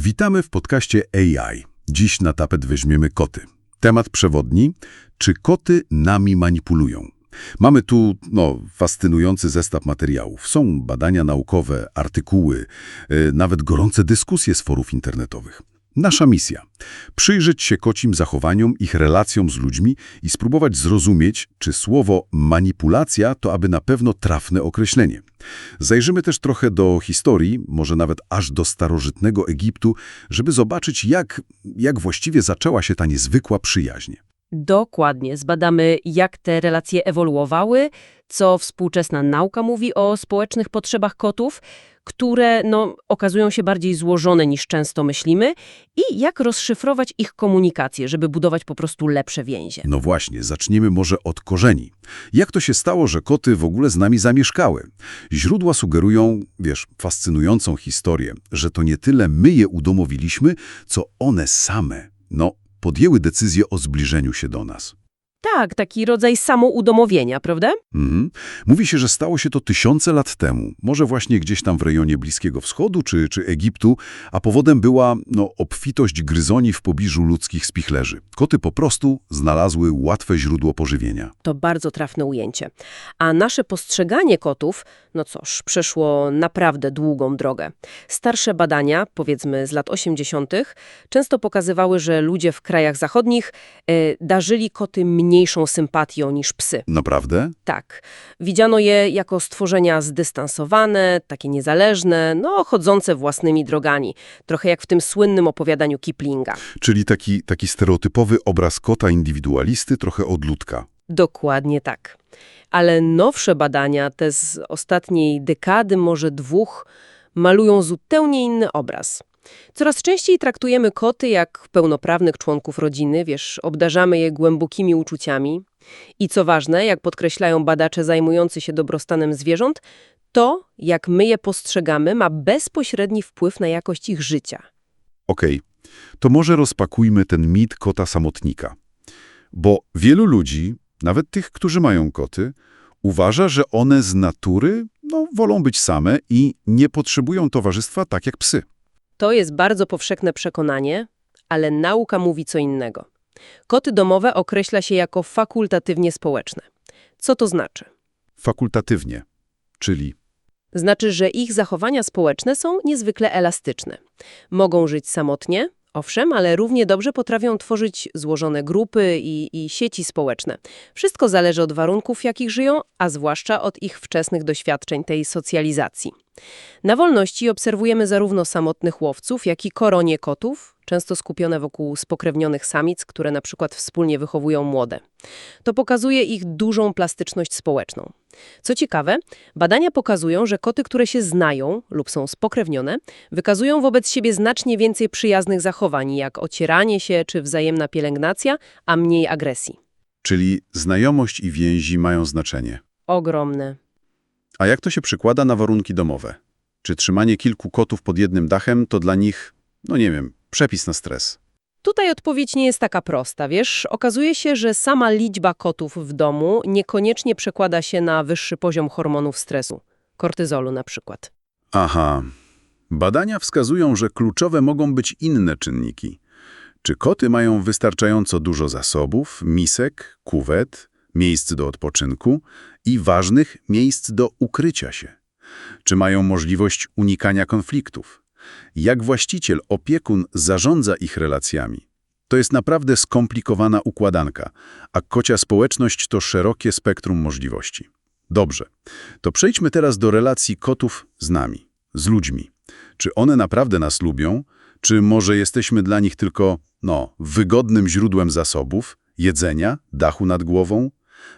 Witamy w podcaście AI. Dziś na tapet weźmiemy koty. Temat przewodni, czy koty nami manipulują? Mamy tu no, fascynujący zestaw materiałów. Są badania naukowe, artykuły, yy, nawet gorące dyskusje z forów internetowych. Nasza misja – przyjrzeć się kocim zachowaniom, ich relacjom z ludźmi i spróbować zrozumieć, czy słowo manipulacja to aby na pewno trafne określenie. Zajrzymy też trochę do historii, może nawet aż do starożytnego Egiptu, żeby zobaczyć, jak, jak właściwie zaczęła się ta niezwykła przyjaźń. Dokładnie. Zbadamy, jak te relacje ewoluowały, co współczesna nauka mówi o społecznych potrzebach kotów, które no, okazują się bardziej złożone niż często myślimy i jak rozszyfrować ich komunikację, żeby budować po prostu lepsze więzie. No właśnie, zaczniemy może od korzeni. Jak to się stało, że koty w ogóle z nami zamieszkały? Źródła sugerują, wiesz, fascynującą historię, że to nie tyle my je udomowiliśmy, co one same, no, podjęły decyzję o zbliżeniu się do nas. Tak, taki rodzaj samoudomowienia, prawda? Mhm. Mówi się, że stało się to tysiące lat temu, może właśnie gdzieś tam w rejonie Bliskiego Wschodu czy, czy Egiptu, a powodem była no, obfitość gryzoni w pobliżu ludzkich spichlerzy. Koty po prostu znalazły łatwe źródło pożywienia. To bardzo trafne ujęcie. A nasze postrzeganie kotów, no cóż, przeszło naprawdę długą drogę. Starsze badania, powiedzmy z lat 80., często pokazywały, że ludzie w krajach zachodnich e, darzyli koty mniejszą sympatią niż psy. Naprawdę? Tak. Widziano je jako stworzenia zdystansowane, takie niezależne, no chodzące własnymi drogami. Trochę jak w tym słynnym opowiadaniu Kiplinga. Czyli taki, taki stereotypowy obraz kota indywidualisty, trochę odludka. Dokładnie tak. Ale nowsze badania, te z ostatniej dekady, może dwóch, malują zupełnie inny obraz. Coraz częściej traktujemy koty jak pełnoprawnych członków rodziny, wiesz, obdarzamy je głębokimi uczuciami. I co ważne, jak podkreślają badacze zajmujący się dobrostanem zwierząt, to, jak my je postrzegamy, ma bezpośredni wpływ na jakość ich życia. Okej, to może rozpakujmy ten mit kota samotnika. Bo wielu ludzi, nawet tych, którzy mają koty, uważa, że one z natury no, wolą być same i nie potrzebują towarzystwa tak jak psy. To jest bardzo powszechne przekonanie, ale nauka mówi co innego. Koty domowe określa się jako fakultatywnie społeczne. Co to znaczy? Fakultatywnie, czyli Znaczy, że ich zachowania społeczne są niezwykle elastyczne. Mogą żyć samotnie, owszem, ale równie dobrze potrafią tworzyć złożone grupy i, i sieci społeczne. Wszystko zależy od warunków, w jakich żyją, a zwłaszcza od ich wczesnych doświadczeń tej socjalizacji. Na wolności obserwujemy zarówno samotnych łowców, jak i koronie kotów, często skupione wokół spokrewnionych samic, które na przykład wspólnie wychowują młode. To pokazuje ich dużą plastyczność społeczną. Co ciekawe, badania pokazują, że koty, które się znają lub są spokrewnione, wykazują wobec siebie znacznie więcej przyjaznych zachowań, jak ocieranie się czy wzajemna pielęgnacja, a mniej agresji. Czyli znajomość i więzi mają znaczenie. Ogromne. A jak to się przekłada na warunki domowe? Czy trzymanie kilku kotów pod jednym dachem to dla nich, no nie wiem, przepis na stres? Tutaj odpowiedź nie jest taka prosta, wiesz? Okazuje się, że sama liczba kotów w domu niekoniecznie przekłada się na wyższy poziom hormonów stresu, kortyzolu na przykład. Aha. Badania wskazują, że kluczowe mogą być inne czynniki. Czy koty mają wystarczająco dużo zasobów, misek, kuwet, miejsc do odpoczynku i ważnych miejsc do ukrycia się? Czy mają możliwość unikania konfliktów? Jak właściciel, opiekun zarządza ich relacjami? To jest naprawdę skomplikowana układanka, a kocia społeczność to szerokie spektrum możliwości. Dobrze, to przejdźmy teraz do relacji kotów z nami, z ludźmi. Czy one naprawdę nas lubią, czy może jesteśmy dla nich tylko, no, wygodnym źródłem zasobów, jedzenia, dachu nad głową?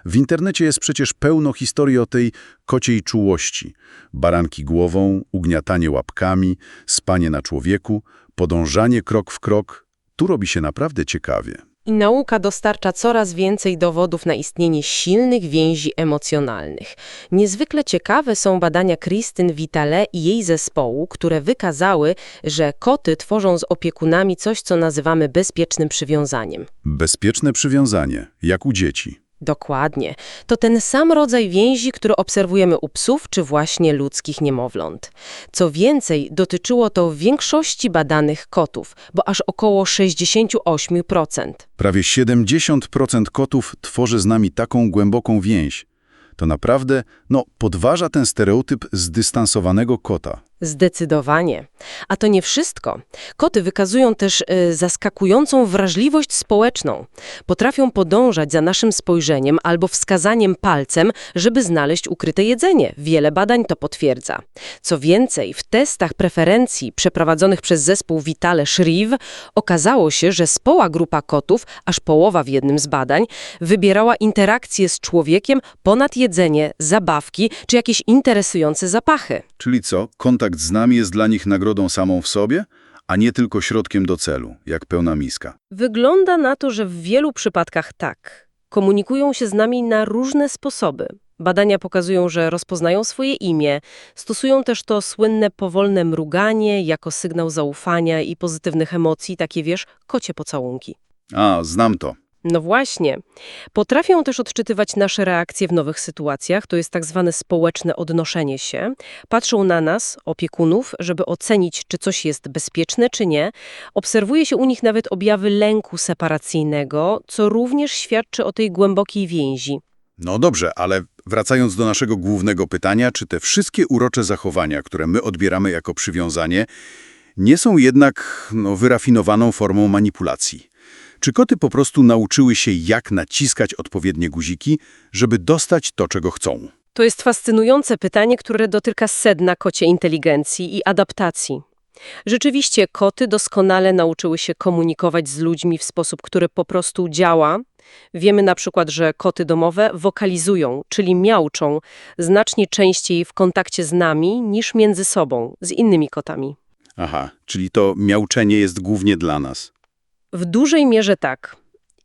W internecie jest przecież pełno historii o tej kociej czułości. Baranki głową, ugniatanie łapkami, spanie na człowieku, podążanie krok w krok. Tu robi się naprawdę ciekawie. I nauka dostarcza coraz więcej dowodów na istnienie silnych więzi emocjonalnych. Niezwykle ciekawe są badania Krystyn Vitale i jej zespołu, które wykazały, że koty tworzą z opiekunami coś, co nazywamy bezpiecznym przywiązaniem. Bezpieczne przywiązanie, jak u dzieci. Dokładnie. To ten sam rodzaj więzi, który obserwujemy u psów czy właśnie ludzkich niemowląt. Co więcej, dotyczyło to większości badanych kotów, bo aż około 68%. Prawie 70% kotów tworzy z nami taką głęboką więź. To naprawdę, no, podważa ten stereotyp zdystansowanego kota. Zdecydowanie. A to nie wszystko. Koty wykazują też y, zaskakującą wrażliwość społeczną. Potrafią podążać za naszym spojrzeniem albo wskazaniem palcem, żeby znaleźć ukryte jedzenie. Wiele badań to potwierdza. Co więcej, w testach preferencji przeprowadzonych przez zespół Vitale Shrieve okazało się, że społa grupa kotów, aż połowa w jednym z badań, wybierała interakcję z człowiekiem ponad jedzenie, zabawki czy jakieś interesujące zapachy. Czyli co, kontakt z nami jest dla nich nagrodą samą w sobie, a nie tylko środkiem do celu, jak pełna miska. Wygląda na to, że w wielu przypadkach tak. Komunikują się z nami na różne sposoby. Badania pokazują, że rozpoznają swoje imię, stosują też to słynne powolne mruganie jako sygnał zaufania i pozytywnych emocji, takie wiesz, kocie pocałunki. A, znam to. No właśnie. Potrafią też odczytywać nasze reakcje w nowych sytuacjach, to jest tak zwane społeczne odnoszenie się. Patrzą na nas, opiekunów, żeby ocenić, czy coś jest bezpieczne, czy nie. Obserwuje się u nich nawet objawy lęku separacyjnego, co również świadczy o tej głębokiej więzi. No dobrze, ale wracając do naszego głównego pytania, czy te wszystkie urocze zachowania, które my odbieramy jako przywiązanie, nie są jednak no, wyrafinowaną formą manipulacji? Czy koty po prostu nauczyły się, jak naciskać odpowiednie guziki, żeby dostać to, czego chcą? To jest fascynujące pytanie, które dotyka sedna kocie inteligencji i adaptacji. Rzeczywiście koty doskonale nauczyły się komunikować z ludźmi w sposób, który po prostu działa. Wiemy na przykład, że koty domowe wokalizują, czyli miauczą, znacznie częściej w kontakcie z nami niż między sobą, z innymi kotami. Aha, czyli to miauczenie jest głównie dla nas. W dużej mierze tak.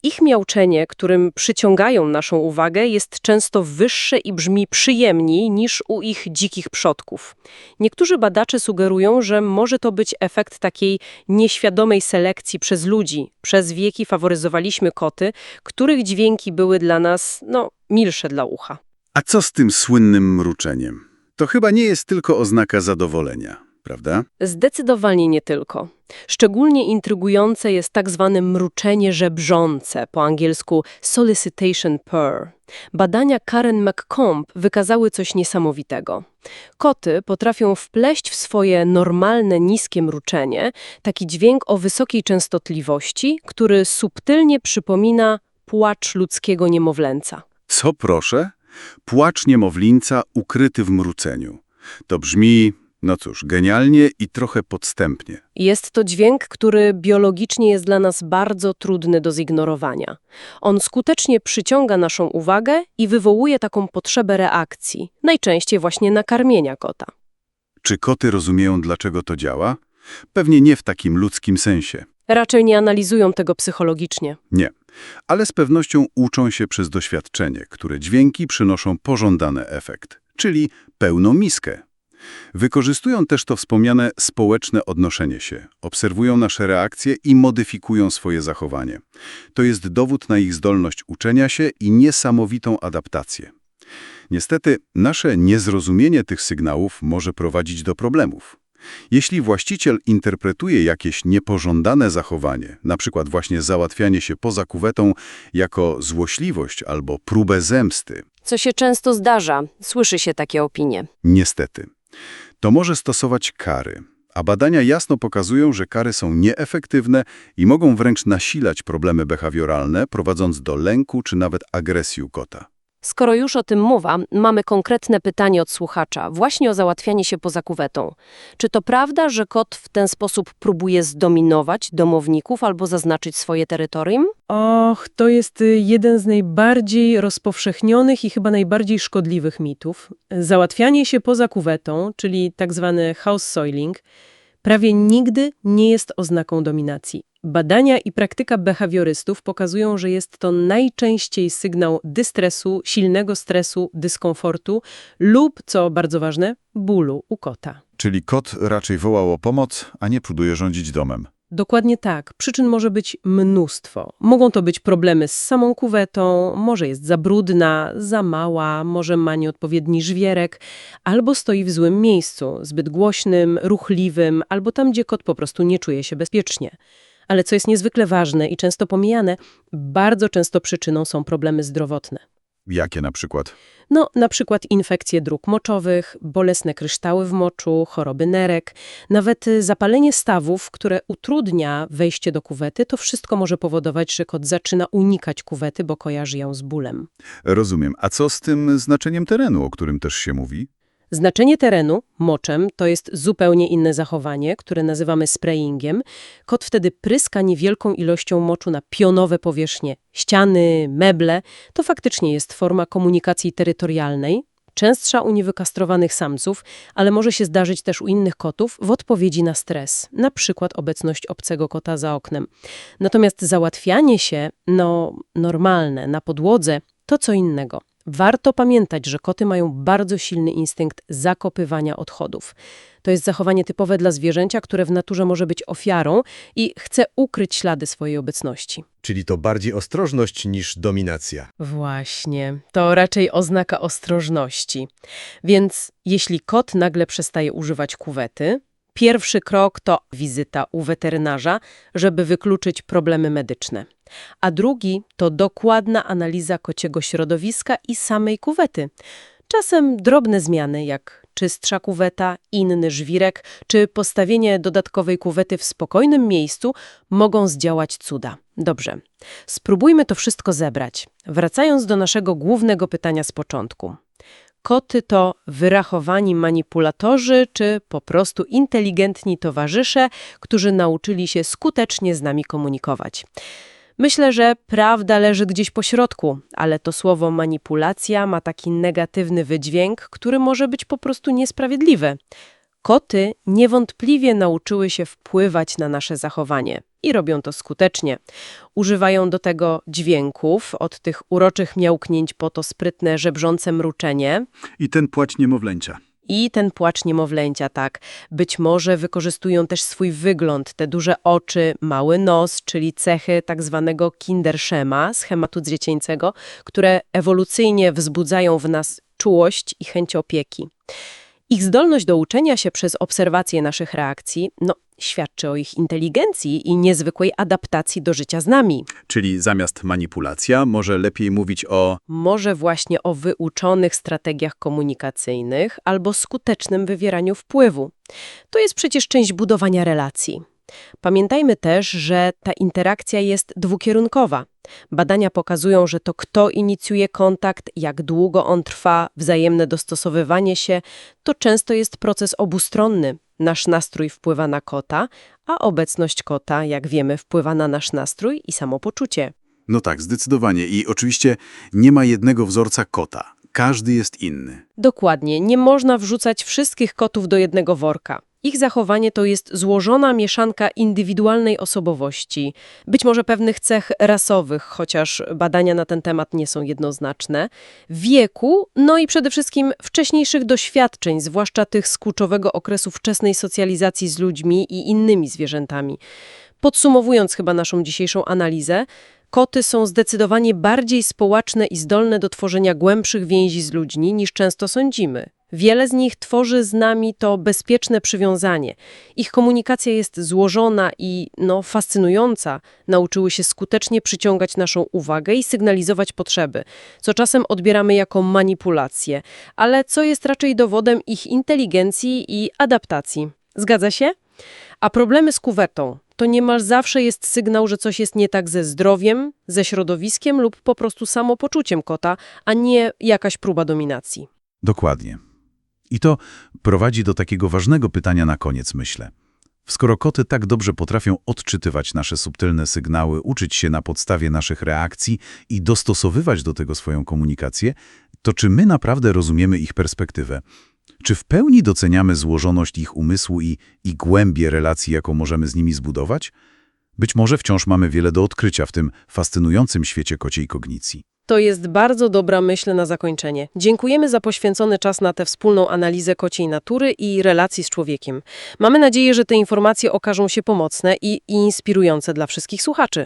Ich miauczenie, którym przyciągają naszą uwagę, jest często wyższe i brzmi przyjemniej niż u ich dzikich przodków. Niektórzy badacze sugerują, że może to być efekt takiej nieświadomej selekcji przez ludzi. Przez wieki faworyzowaliśmy koty, których dźwięki były dla nas, no, milsze dla ucha. A co z tym słynnym mruczeniem? To chyba nie jest tylko oznaka zadowolenia, prawda? Zdecydowanie nie tylko. Szczególnie intrygujące jest tak zwane mruczenie żebrzące, po angielsku solicitation purr. Badania Karen McComb wykazały coś niesamowitego. Koty potrafią wpleść w swoje normalne, niskie mruczenie taki dźwięk o wysokiej częstotliwości, który subtelnie przypomina płacz ludzkiego niemowlęca. Co proszę? Płacz niemowlińca ukryty w mruceniu. To brzmi, no cóż, genialnie i trochę podstępnie. Jest to dźwięk, który biologicznie jest dla nas bardzo trudny do zignorowania. On skutecznie przyciąga naszą uwagę i wywołuje taką potrzebę reakcji, najczęściej właśnie nakarmienia kota. Czy koty rozumieją, dlaczego to działa? Pewnie nie w takim ludzkim sensie. Raczej nie analizują tego psychologicznie. Nie. Ale z pewnością uczą się przez doświadczenie, które dźwięki przynoszą pożądany efekt, czyli pełną miskę. Wykorzystują też to wspomniane społeczne odnoszenie się, obserwują nasze reakcje i modyfikują swoje zachowanie. To jest dowód na ich zdolność uczenia się i niesamowitą adaptację. Niestety, nasze niezrozumienie tych sygnałów może prowadzić do problemów. Jeśli właściciel interpretuje jakieś niepożądane zachowanie, na przykład właśnie załatwianie się poza kuwetą jako złośliwość albo próbę zemsty, Co się często zdarza, słyszy się takie opinie. niestety, to może stosować kary. A badania jasno pokazują, że kary są nieefektywne i mogą wręcz nasilać problemy behawioralne, prowadząc do lęku czy nawet agresji u kota. Skoro już o tym mowa, mamy konkretne pytanie od słuchacza, właśnie o załatwianie się poza kuwetą. Czy to prawda, że kot w ten sposób próbuje zdominować domowników albo zaznaczyć swoje terytorium? Och, to jest y, jeden z najbardziej rozpowszechnionych i chyba najbardziej szkodliwych mitów. Załatwianie się poza kuwetą, czyli tak zwany house soiling, prawie nigdy nie jest oznaką dominacji. Badania i praktyka behawiorystów pokazują, że jest to najczęściej sygnał dystresu, silnego stresu, dyskomfortu lub, co bardzo ważne, bólu u kota. Czyli kot raczej wołał o pomoc, a nie próbuje rządzić domem. Dokładnie tak. Przyczyn może być mnóstwo. Mogą to być problemy z samą kuwetą, może jest za brudna, za mała, może ma nieodpowiedni żwierek, albo stoi w złym miejscu, zbyt głośnym, ruchliwym, albo tam, gdzie kot po prostu nie czuje się bezpiecznie. Ale co jest niezwykle ważne i często pomijane, bardzo często przyczyną są problemy zdrowotne. Jakie na przykład? No, na przykład infekcje dróg moczowych, bolesne kryształy w moczu, choroby nerek, nawet y, zapalenie stawów, które utrudnia wejście do kuwety, to wszystko może powodować, że kot zaczyna unikać kuwety, bo kojarzy ją z bólem. Rozumiem. A co z tym znaczeniem terenu, o którym też się mówi? Znaczenie terenu, moczem, to jest zupełnie inne zachowanie, które nazywamy sprayingiem. Kot wtedy pryska niewielką ilością moczu na pionowe powierzchnie, ściany, meble. To faktycznie jest forma komunikacji terytorialnej, częstsza u niewykastrowanych samców, ale może się zdarzyć też u innych kotów w odpowiedzi na stres, na przykład obecność obcego kota za oknem. Natomiast załatwianie się, no normalne, na podłodze, to co innego. Warto pamiętać, że koty mają bardzo silny instynkt zakopywania odchodów. To jest zachowanie typowe dla zwierzęcia, które w naturze może być ofiarą i chce ukryć ślady swojej obecności. Czyli to bardziej ostrożność niż dominacja. Właśnie, to raczej oznaka ostrożności. Więc jeśli kot nagle przestaje używać kuwety, pierwszy krok to wizyta u weterynarza, żeby wykluczyć problemy medyczne. A drugi to dokładna analiza kociego środowiska i samej kuwety. Czasem drobne zmiany, jak czystsza kuweta, inny żwirek czy postawienie dodatkowej kuwety w spokojnym miejscu mogą zdziałać cuda. Dobrze, spróbujmy to wszystko zebrać. Wracając do naszego głównego pytania z początku. Koty to wyrachowani manipulatorzy czy po prostu inteligentni towarzysze, którzy nauczyli się skutecznie z nami komunikować. Myślę, że prawda leży gdzieś po środku, ale to słowo manipulacja ma taki negatywny wydźwięk, który może być po prostu niesprawiedliwy. Koty niewątpliwie nauczyły się wpływać na nasze zachowanie i robią to skutecznie. Używają do tego dźwięków, od tych uroczych miałknięć po to sprytne żebrzące mruczenie, I ten płacz niemowlęcia. i ten płacz niemowlęcia, tak. Być może wykorzystują też swój wygląd, te duże oczy, mały nos, czyli cechy tak zwanego kinderschema, schematu dziecięcego, które ewolucyjnie wzbudzają w nas czułość i chęć opieki. Ich zdolność do uczenia się przez obserwację naszych reakcji, no, świadczy o ich inteligencji i niezwykłej adaptacji do życia z nami. Czyli zamiast manipulacja, może lepiej mówić o... Może właśnie o wyuczonych strategiach komunikacyjnych albo skutecznym wywieraniu wpływu. To jest przecież część budowania relacji. Pamiętajmy też, że ta interakcja jest dwukierunkowa. Badania pokazują, że to kto inicjuje kontakt, jak długo on trwa, wzajemne dostosowywanie się, to często jest proces obustronny. Nasz nastrój wpływa na kota, a obecność kota, jak wiemy, wpływa na nasz nastrój i samopoczucie. No tak, zdecydowanie. I oczywiście nie ma jednego wzorca kota. Każdy jest inny. Dokładnie, nie można wrzucać wszystkich kotów do jednego worka. Ich zachowanie to jest złożona mieszanka indywidualnej osobowości, być może pewnych cech rasowych, chociaż badania na ten temat nie są jednoznaczne, wieku, no i przede wszystkim wcześniejszych doświadczeń, zwłaszcza tych z kluczowego okresu wczesnej socjalizacji z ludźmi i innymi zwierzętami. Podsumowując chyba naszą dzisiejszą analizę, Koty są zdecydowanie bardziej społeczne i zdolne do tworzenia głębszych więzi z ludźmi niż często sądzimy. Wiele z nich tworzy z nami to bezpieczne przywiązanie. Ich komunikacja jest złożona i no, fascynująca. Nauczyły się skutecznie przyciągać naszą uwagę i sygnalizować potrzeby, co czasem odbieramy jako manipulację, ale co jest raczej dowodem ich inteligencji i adaptacji. Zgadza się? A problemy z kuwetą to niemal zawsze jest sygnał, że coś jest nie tak ze zdrowiem, ze środowiskiem lub po prostu samopoczuciem kota, a nie jakaś próba dominacji. Dokładnie. I to prowadzi do takiego ważnego pytania na koniec, myślę. Skoro koty tak dobrze potrafią odczytywać nasze subtelne sygnały, uczyć się na podstawie naszych reakcji i dostosowywać do tego swoją komunikację, to czy my naprawdę rozumiemy ich perspektywę? Czy w pełni doceniamy złożoność ich umysłu i, i głębię relacji, jaką możemy z nimi zbudować? Być może wciąż mamy wiele do odkrycia w tym fascynującym świecie kociej kognicji. To jest bardzo dobra myśl na zakończenie. Dziękujemy za poświęcony czas na tę wspólną analizę kociej natury i relacji z człowiekiem. Mamy nadzieję, że te informacje okażą się pomocne i i inspirujące dla wszystkich słuchaczy.